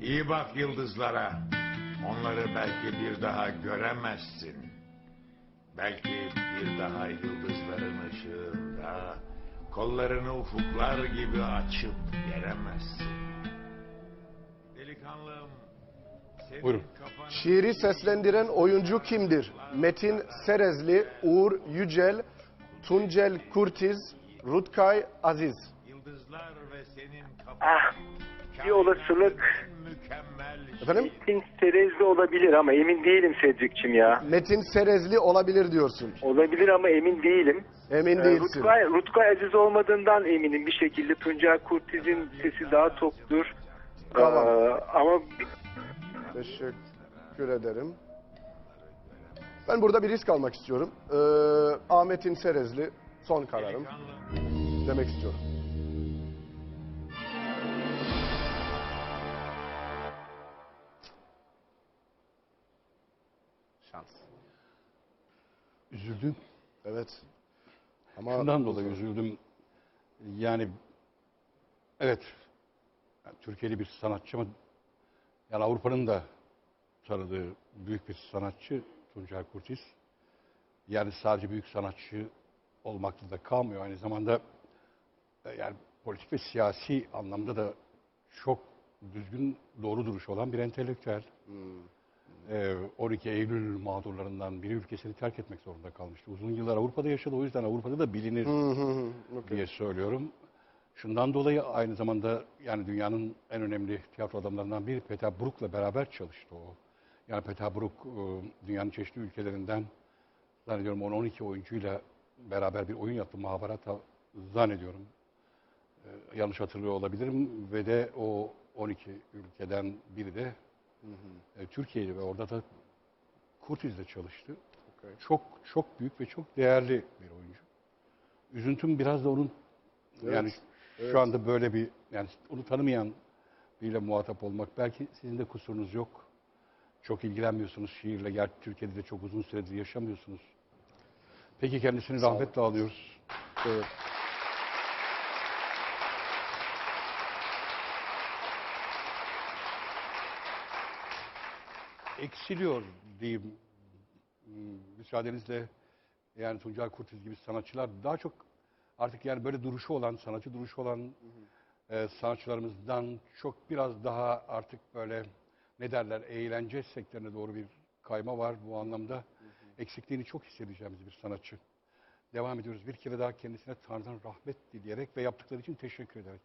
İyi bak yıldızlara. Onları belki bir daha göremezsin. Belki bir daha yıldızların ışığında kollarını ufuklar gibi açıp geremezsin. Delikanlım, Buyurun. Şiiri seslendiren oyuncu kimdir? Metin Serezli, Uğur Yücel, Tuncel Kurtiz, Rutkay Aziz. Yıldızlar ve senin kafan... Ah, bir olasılık Mükemmel Efendim? Metin Serezli olabilir ama emin değilim Cedric'cim ya. Metin Serezli olabilir diyorsun. Olabilir ama emin değilim. Emin Ee, değilsin. Rutkay, Rutkay Aziz olmadığından eminim bir şekilde. Tuncel Kurtiz'in sesi daha toktur. Tamam. Ee, ama Teşekkür ederim. Ben burada bir risk almak istiyorum. Ee, Ahmet'in Serezli son kararım demek istiyorum. Şans. Üzüldüm. Evet. Ama Şundan dolayı üzüldüm. Yani evet yani Türkiye'li bir sanatçı ama yani Avrupa'nın da tanıdığı büyük bir sanatçı Tuncel Kurtiz. Yani sadece büyük sanatçı olmakla da kalmıyor. Aynı zamanda e, yani politik ve siyasi anlamda da çok düzgün doğru duruş olan bir entelektüel. Ee, 12 Eylül mağdurlarından biri ülkesini terk etmek zorunda kalmıştı. Uzun yıllar Avrupa'da yaşadı. O yüzden Avrupa'da da bilinir diye söylüyorum. Şundan dolayı aynı zamanda yani dünyanın en önemli tiyatro adamlarından biri Peter Brook'la beraber çalıştı o. Yani Peter Brook e, dünyanın çeşitli ülkelerinden zannediyorum 10-12 oyuncuyla beraber bir oyun yaptı. Mahabharata zannediyorum. E, yanlış hatırlıyor olabilirim ve de o 12 ülkeden biri de e, Türkiye'li ve orada da Kurtiz'le çalıştı. Okey. Çok çok büyük ve çok değerli bir oyuncu. Üzüntüm biraz da onun Evet, yani evet. şu anda böyle bir yani onu tanımayan biriyle muhatap olmak belki sizin de kusurunuz yok. Çok ilgilenmiyorsunuz şiirle. Gerçi Türkiye'de de çok uzun süredir yaşamıyorsunuz. Peki kendisini rahmetle alıyoruz. Evet. Eksiliyor diyeyim. Müsaadenizle yani Tuncel Kurtiz gibi sanatçılar daha çok artık yani böyle duruşu olan, sanatçı duruşu olan e, sanatçılarımızdan çok biraz daha artık böyle ne derler eğlence sektörüne doğru bir kayma var bu anlamda. Eksikliğini çok hissedeceğimiz bir sanatçı. Devam ediyoruz. Bir kere daha kendisine Tanrı'dan rahmet dileyerek ve yaptıkları için teşekkür ederek.